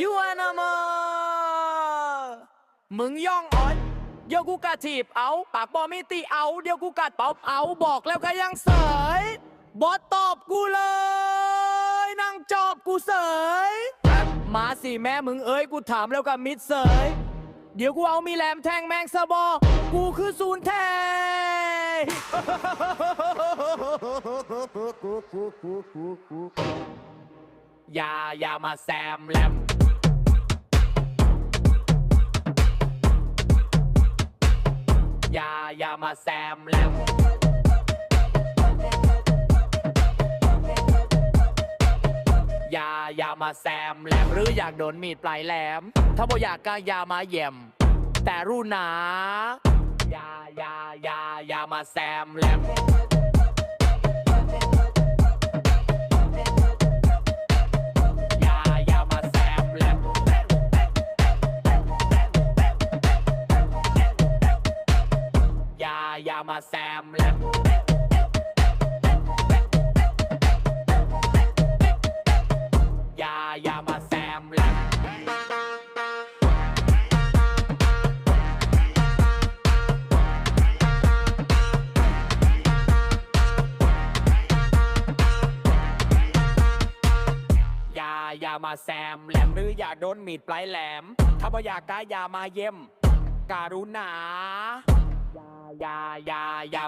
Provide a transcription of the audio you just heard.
ยูอานามามึงย่องอ่อน เดี๋ยวกูกะถีบเอา ปากบอมิติเอา เดี๋ยวกูกัดเป๋าเอาบอกแล้วก็ยังเสยบอสตอบกูเลยนั่งจอบกูเสยมาสิแม่มึงเอ้ยกูถามแล้วกับมิดเสยเดี๋ยวกูเอามีแหลมแทงแมงสะบอกูคือศูนย์แทงอย่าอย่ามาแซมแลม อย่ายามาแซมแลมอย่าอย่ามาแซมแลมหรืออยากโดนมีดปลายแหลม ถ้าบ่อยากก็อย่ามาเยี่ยม แต่รู้นะอย่าอย่าอย่าอย่ามาแซมแลม อย่ายามาแซมแลมอย่าอย่ามาแซมแลมอย่าอย่ามาแซมแหลมหรืออยาโดนมีดปลายแหลม ถ้าบ่อยากก็อย่ามาเยี่ยมการุณา อย่าอย่าอย่าอย่